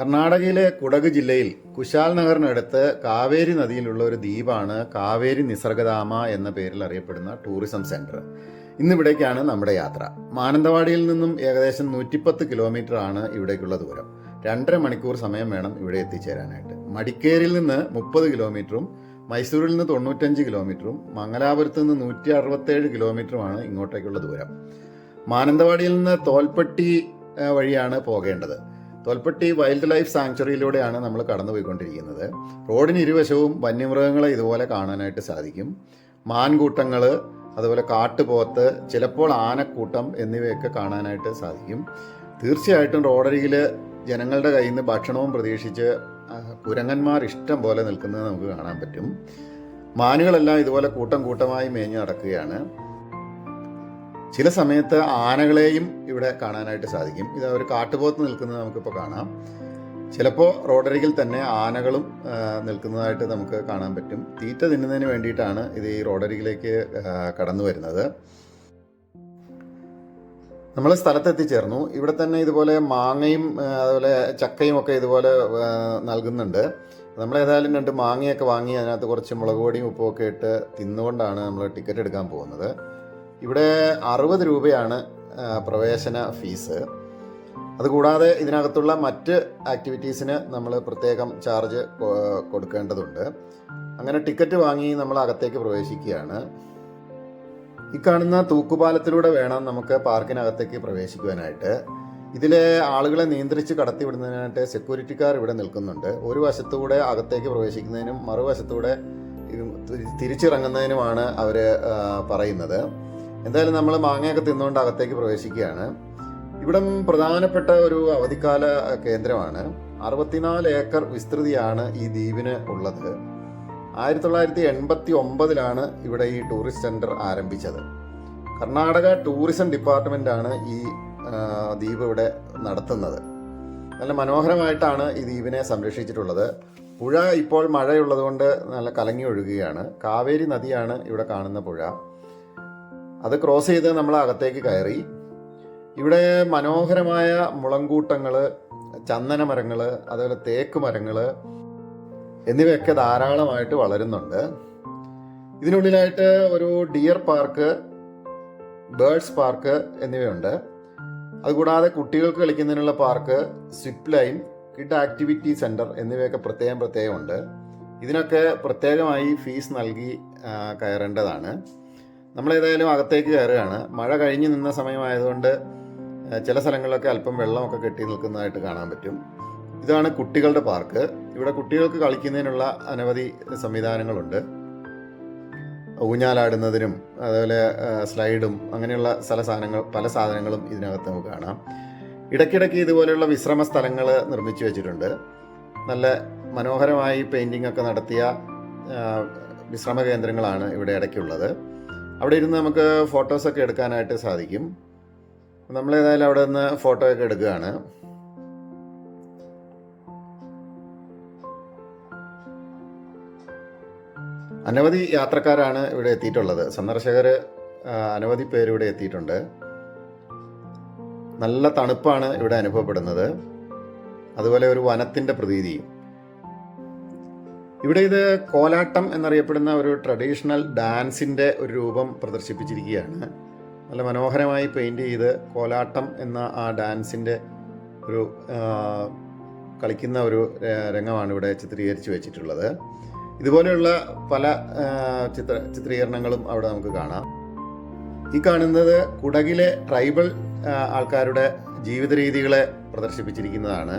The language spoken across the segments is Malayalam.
കർണാടകയിലെ കുടക് ജില്ലയിൽ കുശാൽ നഗറിനടുത്ത് കാവേരി നദിയിലുള്ള ഒരു ദ്വീപാണ് കാവേരി നിസർഗധാമ എന്ന പേരിൽ അറിയപ്പെടുന്ന ടൂറിസം സെന്റർ. ഇന്നിവിടേക്കാണ് നമ്മുടെ യാത്ര. മാനന്തവാടിയിൽ നിന്നും ഏകദേശം നൂറ്റിപ്പത്ത് കിലോമീറ്റർ ആണ് ഇവിടേക്കുള്ള ദൂരം. രണ്ടര മണിക്കൂർ സമയം വേണം ഇവിടെ എത്തിച്ചേരാനായിട്ട്. മടിക്കേരിൽ നിന്ന് മുപ്പത് കിലോമീറ്ററും മൈസൂരിൽ നിന്ന് തൊണ്ണൂറ്റഞ്ച് കിലോമീറ്ററും മംഗലാപുരത്ത് നിന്ന് നൂറ്റി അറുപത്തേഴ് കിലോമീറ്ററുമാണ് ഇങ്ങോട്ടേക്കുള്ള ദൂരം. മാനന്തവാടിയിൽ നിന്ന് തോൽപ്പെട്ടി വഴിയാണ് പോകേണ്ടത്. തോൽപ്പെട്ടി വൈൽഡ് ലൈഫ് സാങ്ച്വറിയിലൂടെയാണ് നമ്മൾ കടന്നുപോയിക്കൊണ്ടിരിക്കുന്നത്. റോഡിന് ഇരുവശവും വന്യമൃഗങ്ങളെ ഇതുപോലെ കാണാനായിട്ട് സാധിക്കും. മാൻകൂട്ടങ്ങൾ അതുപോലെ കാട്ടുപോത്ത് ചിലപ്പോൾ ആനക്കൂട്ടം എന്നിവയൊക്കെ കാണാനായിട്ട് സാധിക്കും. തീർച്ചയായിട്ടും റോഡരികിൽ ജനങ്ങളുടെ കയ്യിൽ നിന്ന് ഭക്ഷണവും പ്രതീക്ഷിച്ച് കുരങ്ങന്മാർ ഇഷ്ടം പോലെ നിൽക്കുന്നത് നമുക്ക് കാണാൻ പറ്റും. മാനുകളെല്ലാം ഇതുപോലെ കൂട്ടം കൂട്ടമായി മേഞ്ഞു നടക്കുകയാണ്. ചില സമയത്ത് ആനകളെയും ഇവിടെ കാണാനായിട്ട് സാധിക്കും. ഇത് ഒരു കാട്ടുപോത്ത് നിൽക്കുന്നത് നമുക്കിപ്പോൾ കാണാം. ചിലപ്പോൾ റോഡരികിൽ തന്നെ ആനകളും നിൽക്കുന്നതായിട്ട് നമുക്ക് കാണാൻ പറ്റും. തീറ്റ തിന്നുന്നതിന് വേണ്ടിയിട്ടാണ് ഇത് ഈ റോഡരികിലേക്ക് കടന്നു വരുന്നത്. നമ്മൾ സ്ഥലത്തെത്തിച്ചേർന്നു. ഇവിടെ തന്നെ ഇതുപോലെ മാങ്ങയും അതുപോലെ ചക്കയും ഒക്കെ ഇതുപോലെ നൽകുന്നുണ്ട്. നമ്മൾ ഏതായാലും രണ്ട് മാങ്ങയൊക്കെ വാങ്ങി അതിനകത്ത് കുറച്ച് മുളക് പൊടിയും ഉപ്പും ഒക്കെ ഇട്ട് തിന്നുകൊണ്ടാണ് നമ്മൾ ടിക്കറ്റ് എടുക്കാൻ പോകുന്നത്. ഇവിടെ അറുപത് രൂപയാണ് പ്രവേശന ഫീസ്. അതുകൂടാതെ ഇതിനകത്തുള്ള മറ്റ് ആക്ടിവിറ്റീസിന് നമ്മൾ പ്രത്യേകം ചാർജ് കൊടുക്കേണ്ടതുണ്ട്. അങ്ങനെ ടിക്കറ്റ് വാങ്ങി നമ്മൾ അകത്തേക്ക് പ്രവേശിക്കുകയാണ്. ഈ കാണുന്ന തൂക്കുപാലത്തിലൂടെ വേണം നമുക്ക് പാർക്കിനകത്തേക്ക് പ്രവേശിക്കുവാനായിട്ട്. ഇതിലെ ആളുകളെ നിയന്ത്രിച്ച് കടത്തിവിടുന്നതിനായിട്ട് സെക്യൂരിറ്റിക്കാർ ഇവിടെ നിൽക്കുന്നുണ്ട്. ഒരു വശത്തൂടെ അകത്തേക്ക് പ്രവേശിക്കുന്നതിനും മറുവശത്തൂടെ തിരിച്ചിറങ്ങുന്നതിനുമാണ് അവർ പറയുന്നത്. എന്തായാലും നമ്മൾ മാങ്ങയൊക്കെ തിന്നുകൊണ്ട് അകത്തേക്ക് പ്രവേശിക്കുകയാണ്. ഇവിടം പ്രധാനപ്പെട്ട ഒരു അവധിക്കാല കേന്ദ്രമാണ്. അറുപത്തിനാല് ഏക്കർ വിസ്തൃതിയാണ് ഈ ദ്വീപിന് ഉള്ളത്. ആയിരത്തി തൊള്ളായിരത്തി എൺപത്തി ഒമ്പതിലാണ് ഇവിടെ ഈ ടൂറിസ്റ്റ് സെന്റർ ആരംഭിച്ചത്. കർണാടക ടൂറിസം ഡിപ്പാർട്ട്മെന്റാണ് ഈ ദ്വീപ് ഇവിടെ നടത്തുന്നത്. നല്ല മനോഹരമായിട്ടാണ് ഈ ദ്വീപിനെ സംരക്ഷിച്ചിട്ടുള്ളത്. പുഴ ഇപ്പോൾ മഴയുള്ളതുകൊണ്ട് നല്ല കലങ്ങി ഒഴുകുകയാണ്. കാവേരി നദിയാണ് ഇവിടെ കാണുന്ന പുഴ. അത് ക്രോസ് ചെയ്ത് നമ്മൾ അകത്തേക്ക് കയറി. ഇവിടെ മനോഹരമായ മുളങ്കൂട്ടങ്ങൾ ചന്ദന മരങ്ങൾ അതുപോലെ തേക്ക് മരങ്ങൾ എന്നിവയൊക്കെ ധാരാളമായിട്ട് വളരുന്നുണ്ട്. ഇതിനുള്ളിലായിട്ട് ഒരു ഡിയർ പാർക്ക് ബേർഡ്സ് പാർക്ക് എന്നിവയുണ്ട്. അതുകൂടാതെ കുട്ടികൾക്ക് കളിക്കുന്നതിനുള്ള park zip line kid activity centre എന്നിവയൊക്കെ പ്രത്യേകം പ്രത്യേകമുണ്ട്. ഇതിനൊക്കെ പ്രത്യേകമായി ഫീസ് നൽകി കയറേണ്ടതാണ്. നമ്മളേതായാലും അകത്തേക്ക് കയറുകയാണ്. മഴ കഴിഞ്ഞ് നിന്ന സമയമായതുകൊണ്ട് ചില സ്ഥലങ്ങളിലൊക്കെ അല്പം വെള്ളമൊക്കെ കെട്ടി നിൽക്കുന്നതായിട്ട് കാണാൻ പറ്റും. ഇതാണ് കുട്ടികളുടെ പാർക്ക്. ഇവിടെ കുട്ടികൾക്ക് കളിക്കുന്നതിനുള്ള അനവധി സംവിധാനങ്ങളുണ്ട്. ഊഞ്ഞാലാടുന്നതിനും അതുപോലെ സ്ലൈഡും അങ്ങനെയുള്ള സ്ഥല സാധനങ്ങൾ പല സാധനങ്ങളും ഇതിനകത്ത് നമുക്ക് കാണാം. ഇടയ്ക്കിടയ്ക്ക് ഇതുപോലെയുള്ള വിശ്രമ സ്ഥലങ്ങൾ നിർമ്മിച്ചു വെച്ചിട്ടുണ്ട്. നല്ല മനോഹരമായി പെയിന്റിംഗ് ഒക്കെ നടത്തിയ വിശ്രമ കേന്ദ്രങ്ങളാണ് ഇവിടെ ഇടയ്ക്കുള്ളത്. അവിടെ ഇരുന്ന് നമുക്ക് ഫോട്ടോസൊക്കെ എടുക്കാനായിട്ട് സാധിക്കും. നമ്മളേതായാലും അവിടെ നിന്ന് ഫോട്ടോ ഒക്കെ എടുക്കുകയാണ്. അനവധി യാത്രക്കാരാണ് ഇവിടെ എത്തിയിട്ടുള്ളത്. സന്ദർശകർ അനവധി പേര് ഇവിടെ എത്തിയിട്ടുണ്ട്. നല്ല തണുപ്പാണ് ഇവിടെ അനുഭവപ്പെടുന്നത്. അതുപോലെ ഒരു വനത്തിന്റെ പ്രതീതിയും. ഇവിടെ ഇത് കോലാട്ടം എന്നറിയപ്പെടുന്ന ഒരു ട്രഡീഷണൽ ഡാൻസിന്റെ ഒരു രൂപം പ്രദർശിപ്പിച്ചിരിക്കുകയാണ്. നല്ല മനോഹരമായി പെയിന്റ് ചെയ്ത് കോലാട്ടം എന്ന ആ ഡാൻസിന്റെ ഒരു കളിക്കുന്ന ഒരു രംഗമാണ് ഇവിടെ ചിത്രീകരിച്ച് വെച്ചിട്ടുള്ളത്. ഇതുപോലെയുള്ള പല ചിത്ര ചിത്രീകരണങ്ങളും അവിടെ നമുക്ക് കാണാം. ഈ കാണുന്നത് കുടകിലെ ട്രൈബൽ ആൾക്കാരുടെ ജീവിത രീതികളെ പ്രദർശിപ്പിച്ചിരിക്കുന്നതാണ്.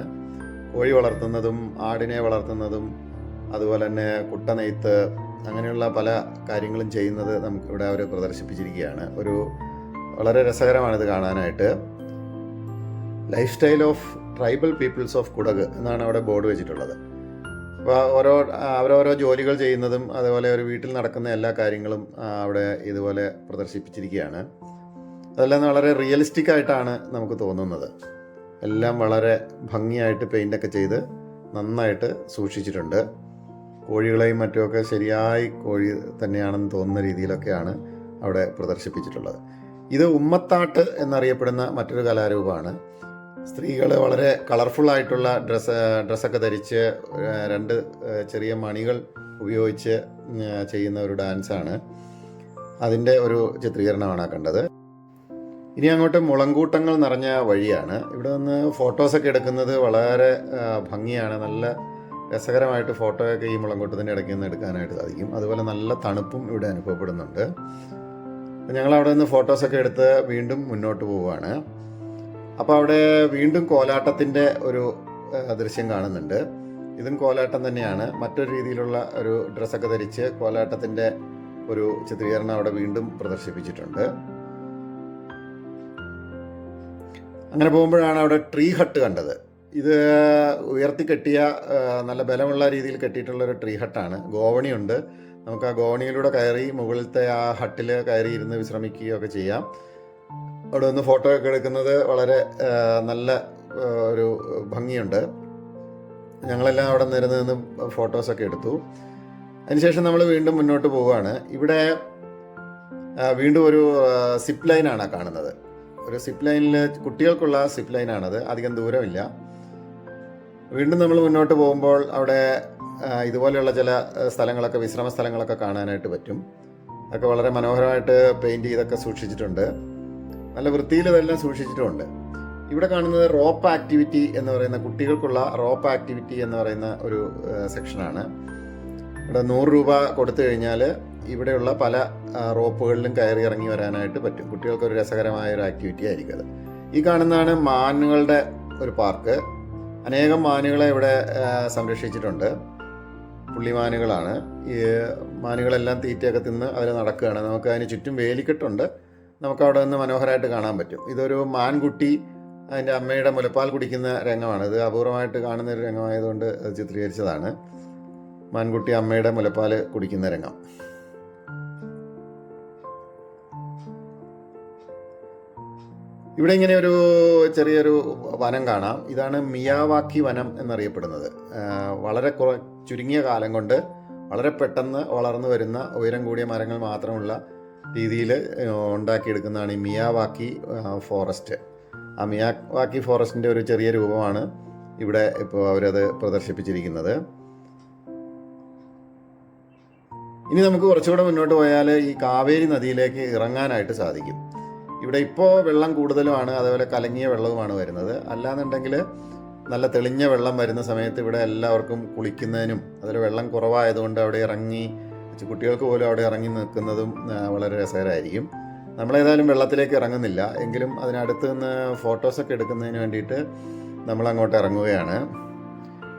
കോഴി വളർത്തുന്നതും ആടിനെ വളർത്തുന്നതും അതുപോലെ തന്നെ കുട്ട നെയ്ത്ത് അങ്ങനെയുള്ള പല കാര്യങ്ങളും ചെയ്യുന്നത് നമുക്ക് ഇവിടെ അവർ പ്രദർശിപ്പിച്ചിരിക്കുകയാണ്. ഒരു വളരെ രസകരമാണിത് കാണാനായിട്ട്. Lifestyle of tribal peoples of Kodagu എന്നാണ് അവിടെ ബോർഡ് വെച്ചിട്ടുള്ളത്. അപ്പോൾ ഓരോ അവരോരോ ജോലികൾ ചെയ്യുന്നതും അതുപോലെ ഒരു വീട്ടിൽ നടക്കുന്ന എല്ലാ കാര്യങ്ങളും അവിടെ ഇതുപോലെ പ്രദർശിപ്പിച്ചിരിക്കുകയാണ്. അതെല്ലാം വളരെ റിയലിസ്റ്റിക് ആയിട്ടാണ് നമുക്ക് തോന്നുന്നത്. എല്ലാം വളരെ ഭംഗിയായിട്ട് പെയിന്റൊക്കെ ചെയ്ത് നന്നായിട്ട് സൂക്ഷിച്ചിട്ടുണ്ട്. കോഴികളെയും മറ്റുമൊക്കെ ശരിയായി കോഴി തന്നെയാണെന്ന് തോന്നുന്ന രീതിയിലൊക്കെയാണ് അവിടെ പ്രദർശിപ്പിച്ചിട്ടുള്ളത്. ഇത് ഉമ്മത്താട്ട് എന്നറിയപ്പെടുന്ന മറ്റൊരു കലാരൂപമാണ്. സ്ത്രീകൾ വളരെ കളർഫുള്ളായിട്ടുള്ള ഡ്രസ്സ് ഡ്രസ്സൊക്കെ ധരിച്ച് രണ്ട് ചെറിയ മണികൾ ഉപയോഗിച്ച് ചെയ്യുന്ന ഒരു ഡാൻസാണ് അതിന്റെ ഒരു ചിത്രീകരണമാണ് കണ്ടത്. ഇനി അങ്ങോട്ട് മുളങ്കൂട്ടങ്ങൾ നിറഞ്ഞ വഴിയാണ്. ഇവിടെ നിന്ന് ഫോട്ടോസൊക്കെ എടുക്കുന്നത് വളരെ ഭംഗിയാണ്. നല്ല രസകരമായിട്ട് ഫോട്ടോയൊക്കെ ഈ മുളങ്കോട്ടത്തിന്റെ ഇടയ്ക്ക് നിന്ന് എടുക്കാനായിട്ട് സാധിക്കും. അതുപോലെ നല്ല തണുപ്പും ഇവിടെ അനുഭവപ്പെടുന്നുണ്ട്. ഞങ്ങൾ അവിടെ നിന്ന് ഫോട്ടോസൊക്കെ എടുത്ത് വീണ്ടും മുന്നോട്ട് പോവുകയാണ്. അപ്പോൾ അവിടെ വീണ്ടും കോലാട്ടത്തിന്റെ ഒരു ദൃശ്യം കാണുന്നുണ്ട്. ഇതും കോലാട്ടം തന്നെയാണ്. മറ്റൊരു രീതിയിലുള്ള ഒരു ഡ്രസ്സൊക്കെ ധരിച്ച് കോലാട്ടത്തിന്റെ ഒരു ചിത്രീകരണം അവിടെ വീണ്ടും പ്രദർശിപ്പിച്ചിട്ടുണ്ട്. അങ്ങനെ പോകുമ്പോഴാണ് അവിടെ ട്രീ ഹട്ട് കണ്ടത്. ഇത് ഉയർത്തി കെട്ടിയ നല്ല ബലമുള്ള രീതിയിൽ കെട്ടിയിട്ടുള്ള ഒരു ട്രീ ഹട്ടാണ് ഗോവണിയുണ്ട്. നമുക്ക് ആ ഗോവണിയിലൂടെ കയറി മുകളിലത്തെ ആ ഹട്ടിൽ കയറി ഇരുന്ന് വിശ്രമിക്കുകയൊക്കെ ചെയ്യാം. അവിടെ നിന്ന് ഫോട്ടോ ഒക്കെ എടുക്കുന്നത് വളരെ നല്ല ഒരു ഭംഗിയുണ്ട്. ഞങ്ങളെല്ലാം അവിടെ നിന്ന് നിന്ന് ഫോട്ടോസൊക്കെ എടുത്തു. അതിനുശേഷം നമ്മൾ വീണ്ടും മുന്നോട്ട് പോവുകയാണ്. ഇവിടെ വീണ്ടും ഒരു സിപ്പ് ലൈനാണ് കാണുന്നത്. ഒരു സിപ്പ് ലൈനിൽ കുട്ടികൾക്കുള്ള സിപ്പ് ലൈനാണത് അധികം ദൂരമില്ല. വീണ്ടും നമ്മൾ മുന്നോട്ട് പോകുമ്പോൾ അവിടെ ഇതുപോലെയുള്ള ചില സ്ഥലങ്ങളൊക്കെ വിശ്രമ സ്ഥലങ്ങളൊക്കെ കാണാനായിട്ട് പറ്റും. അതൊക്കെ വളരെ മനോഹരമായിട്ട് പെയിന്റ് ചെയ്തൊക്കെ സൂക്ഷിച്ചിട്ടുണ്ട്. നല്ല വൃത്തിയിൽ ഇതെല്ലാം സൂക്ഷിച്ചിട്ടുമുണ്ട് ഇവിടെ കാണുന്നത് റോപ്പ് ആക്ടിവിറ്റി എന്ന് പറയുന്ന കുട്ടികൾക്കുള്ള റോപ്പ് ആക്ടിവിറ്റി എന്ന് പറയുന്ന ഒരു സെക്ഷനാണ്. ഇവിടെ നൂറ് രൂപ കൊടുത്തു കഴിഞ്ഞാൽ ഇവിടെയുള്ള പല റോപ്പുകളിലും കയറി ഇറങ്ങി വരാനായിട്ട് പറ്റും. കുട്ടികൾക്കൊരു രസകരമായ ഒരു ആക്ടിവിറ്റി ആയിരിക്കും അത്. ഈ കാണുന്നതാണ് മാനുകളുടെ ഒരു പാർക്ക്. അനേകം മാനുകളെ ഇവിടെ സംരക്ഷിച്ചിട്ടുണ്ട്. പുള്ളിമാനുകളാണ്. ഈ മാനുകളെല്ലാം തീറ്റയൊക്കെ തിന്ന് അതിൽ നടക്കുകയാണ്. നമുക്ക് അതിന് ചുറ്റും വേലിക്കെട്ടുണ്ട്. നമുക്ക് അവിടെ നിന്ന് മനോഹരമായിട്ട് കാണാൻ പറ്റും. ഇതൊരു മാൻകുട്ടി അതിന്റെ അമ്മയുടെ മുലപ്പാൽ കുടിക്കുന്ന രംഗമാണ്. ഇത് അപൂർവമായിട്ട് കാണുന്ന ഒരു രംഗമായതുകൊണ്ട് ചിത്രീകരിച്ചതാണ്. മാൻകുട്ടി അമ്മയുടെ മുലപ്പാൽ കുടിക്കുന്ന രംഗം. ഇവിടെ ഇങ്ങനെ ഒരു ചെറിയൊരു വനം കാണാം. ഇതാണ് മിയാവാക്കി വനം എന്നറിയപ്പെടുന്നത്. വളരെ കുറ ചുരുങ്ങിയ കാലം കൊണ്ട് വളരെ പെട്ടെന്ന് വളർന്നു വരുന്ന ഉയരം കൂടിയ മരങ്ങൾ മാത്രമുള്ള രീതിയിൽ ഉണ്ടാക്കിയെടുക്കുന്നതാണ് ഈ മിയാവാക്കി ഫോറസ്റ്റ്. ആ മിയാവാക്കി ഫോറസ്റ്റിന്റെ ഒരു ചെറിയ രൂപമാണ് ഇവിടെ ഇപ്പോൾ അവരത് പ്രദർശിപ്പിച്ചിരിക്കുന്നത്. ഇനി നമുക്ക് കുറച്ചുകൂടെ മുന്നോട്ട് പോയാൽ ഈ കാവേരി നദിയിലേക്ക് ഇറങ്ങാനായിട്ട് സാധിക്കും. ഇവിടെ ഇപ്പോൾ വെള്ളം കൂടുതലുമാണ് അതേപോലെ കലങ്ങിയ വെള്ളവുമാണ് വരുന്നത്. അല്ലാന്നുണ്ടെങ്കിൽ നല്ല തെളിഞ്ഞ വെള്ളം വരുന്ന സമയത്ത് ഇവിടെ എല്ലാവർക്കും കുളിക്കുന്നതിനും അതിൽ വെള്ളം കുറവായതുകൊണ്ട് അവിടെ ഇറങ്ങി കുട്ടികൾക്ക് പോലും അവിടെ ഇറങ്ങി നിൽക്കുന്നതും വളരെ രസകരമായിരിക്കും. നമ്മളേതായാലും വെള്ളത്തിലേക്ക് ഇറങ്ങുന്നില്ല. എങ്കിലും അതിനടുത്ത് നിന്ന് ഫോട്ടോസൊക്കെ എടുക്കുന്നതിന് വേണ്ടിയിട്ട് നമ്മൾ അങ്ങോട്ട് ഇറങ്ങുകയാണ്.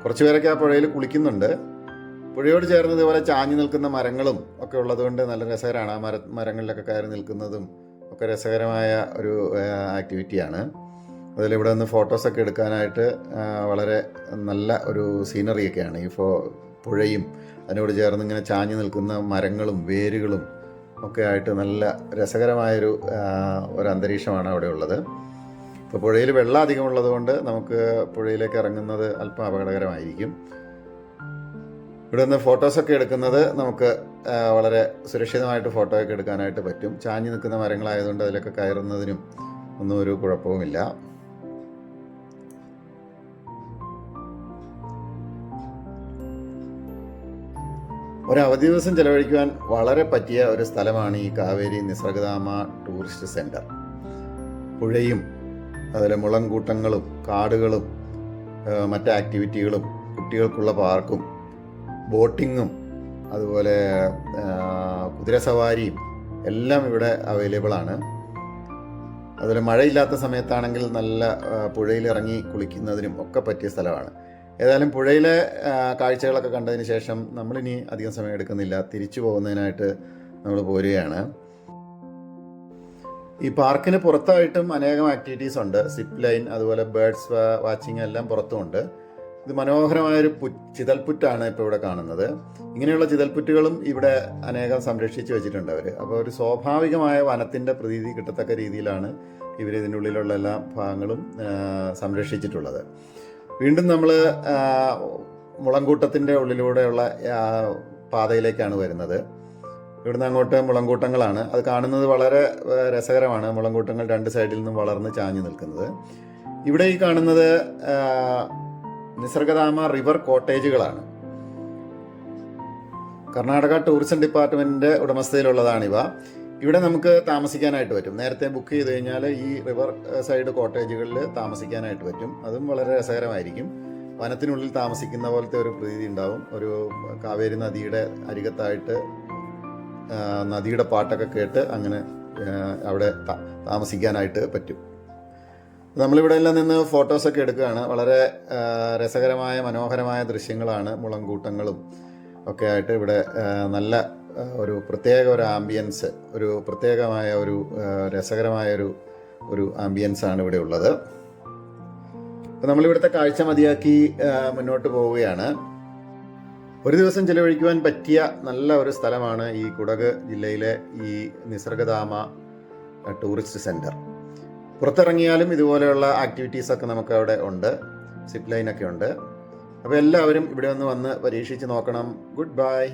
കുറച്ച് പേരൊക്കെ ആ പുഴയിൽ കുളിക്കുന്നുണ്ട്. പുഴയോട് ചേർന്ന് ഇതുപോലെ ചാഞ്ഞു നിൽക്കുന്ന മരങ്ങളും ഒക്കെ ഉള്ളതുകൊണ്ട് നല്ല രസകരമാണ്. ആ മര മരങ്ങളിലൊക്കെ കയറി നിൽക്കുന്നതും ഒക്കെ രസകരമായ ഒരു ആക്ടിവിറ്റിയാണ് അതിൽ ഇവിടെ നിന്ന് ഫോട്ടോസൊക്കെ എടുക്കാനായിട്ട് വളരെ നല്ല ഒരു സീനറിയൊക്കെയാണ് ഈ ഫോ പുഴയും അതിനോട് ചേർന്ന് ഇങ്ങനെ ചാഞ്ഞു നിൽക്കുന്ന മരങ്ങളും വേരുകളും ഒക്കെ ആയിട്ട് നല്ല രസകരമായൊരു ഒരു അന്തരീക്ഷമാണ് അവിടെ ഉള്ളത്. ഇപ്പോൾ പുഴയിൽ വെള്ളം അധികമുള്ളത് കൊണ്ട് നമുക്ക് പുഴയിലേക്ക് ഇറങ്ങുന്നത് അല്പം അപകടകരമായിരിക്കും ഇവിടെ നിന്ന് ഫോട്ടോസൊക്കെ എടുക്കുന്നത് നമുക്ക് വളരെ സുരക്ഷിതമായിട്ട് ഫോട്ടോയൊക്കെ എടുക്കാനായിട്ട് പറ്റും. ചാഞ്ഞു നിൽക്കുന്ന മരങ്ങളായതുകൊണ്ട് അതിലൊക്കെ കയറുന്നതിനും ഒന്നും ഒരു കുഴപ്പവുമില്ല. ഒരു ദിവസം ചെലവഴിക്കുവാൻ വളരെ പറ്റിയ ഒരു സ്ഥലമാണ് ഈ കാവേരി നിസർഗധാമ ടൂറിസ്റ്റ് സെന്റർ പുഴയും അതുപോലെ മുളങ്കൂട്ടങ്ങളും കാടുകളും മറ്റ് ആക്ടിവിറ്റികളും കുട്ടികൾക്കുള്ള പാർക്കും ബോട്ടിങ്ങും അതുപോലെ കുതിര സവാരിയും എല്ലാം ഇവിടെ അവൈലബിൾ ആണ്. അതുപോലെ മഴയില്ലാത്ത സമയത്താണെങ്കിൽ നല്ല പുഴയിൽ ഇറങ്ങി കുളിക്കുന്നതിനും ഒക്കെ പറ്റിയ സ്ഥലമാണ്. ഏതായാലും പുഴയിലെ കാഴ്ചകളൊക്കെ കണ്ടതിന് ശേഷം നമ്മളിനി അധികം സമയം എടുക്കുന്നില്ല. തിരിച്ചു പോകുന്നതിനായിട്ട് നമ്മൾ പോരുകയാണ്. ഈ പാർക്കിന് പുറത്തായിട്ടും അനേകം ആക്ടിവിറ്റീസ് ഉണ്ട്. സിപ്പ് ലൈൻ അതുപോലെ ബേർഡ്സ് വാച്ചിങ് എല്ലാം പുറത്തുമുണ്ട് ഇത് മനോഹരമായൊരു പു ചിതൽപ്പുറ്റാണ് ഇപ്പോൾ ഇവിടെ കാണുന്നത്. ഇങ്ങനെയുള്ള ചിതൽപ്പുറ്റുകളും ഇവിടെ അനേകം സംരക്ഷിച്ച് വെച്ചിട്ടുണ്ട് അവർ അപ്പോൾ ഒരു സ്വാഭാവികമായ വനത്തിന്റെ പ്രതീതി കിട്ടത്തക്ക രീതിയിലാണ് ഇവർ ഇതിന്റെ ഉള്ളിലുള്ള എല്ലാ ഭാഗങ്ങളും സംരക്ഷിച്ചിട്ടുള്ളത്. വീണ്ടും നമ്മൾ മുളങ്കൂട്ടത്തിന്റെ ഉള്ളിലൂടെയുള്ള പാതയിലേക്കാണ് വരുന്നത്. ഇവിടുന്ന് അങ്ങോട്ട് മുളങ്കൂട്ടങ്ങളാണ്. അത് കാണുന്നത് വളരെ രസകരമാണ്. മുളങ്കൂട്ടങ്ങൾ രണ്ട് സൈഡിൽ നിന്നും വളർന്ന് ചാഞ്ഞു നിൽക്കുന്നത്. ഇവിടെ ഈ കാണുന്നത് നിസർഗധാമ റിവർ കോട്ടേജുകളാണ്. കർണാടക ടൂറിസം ഡിപ്പാർട്ട്മെന്റിന്റെ ഉടമസ്ഥതയിലുള്ളതാണിവ. ഇവിടെ നമുക്ക് താമസിക്കാനായിട്ട് പറ്റും. നേരത്തെ ബുക്ക് ചെയ്ത് കഴിഞ്ഞാൽ ഈ റിവർ സൈഡ് കോട്ടേജുകളിൽ താമസിക്കാനായിട്ട് പറ്റും. അതും വളരെ രസകരമായിരിക്കും. വനത്തിനുള്ളിൽ താമസിക്കുന്ന പോലത്തെ ഒരു പ്രതീതി ഉണ്ടാവും. ഒരു കാവേരി നദിയുടെ അരികത്തായിട്ട് നദിയുടെ പാട്ടൊക്കെ കേട്ട് അങ്ങനെ അവിടെ താമസിക്കാനായിട്ട് പറ്റും. നമ്മളിവിടെ എല്ലാം നിന്ന് ഫോട്ടോസൊക്കെ എടുക്കുകയാണ്. വളരെ രസകരമായ മനോഹരമായ ദൃശ്യങ്ങളാണ് മുളങ്കൂട്ടങ്ങളും ഒക്കെ ആയിട്ട് ഇവിടെ നല്ല ഒരു പ്രത്യേക ഒരു ആംബിയൻസ് ഒരു പ്രത്യേകമായ ഒരു രസകരമായ ഒരു ഒരു ആംബിയൻസ് ആണ് ഇവിടെ ഉള്ളത്. അപ്പം നമ്മളിവിടുത്തെ കാഴ്ച മതിയാക്കി മുന്നോട്ട് പോവുകയാണ്. ഒരു ദിവസം ചിലവഴിക്കുവാൻ പറ്റിയ നല്ല ഒരു സ്ഥലമാണ് ഈ കുടക് ജില്ലയിലെ ഈ നിസർഗധാമ ടൂറിസ്റ്റ് സെന്റർ പുറത്തിറങ്ങിയാലും ഇതുപോലെയുള്ള ആക്ടിവിറ്റീസൊക്കെ നമുക്ക് അവിടെ ഉണ്ട്. സിപ്പ് ലൈനൊക്കെ ഉണ്ട്. അപ്പോൾ എല്ലാവരും ഇവിടെ ഒന്ന് വന്ന് പരീക്ഷിച്ച് നോക്കണം. Good bye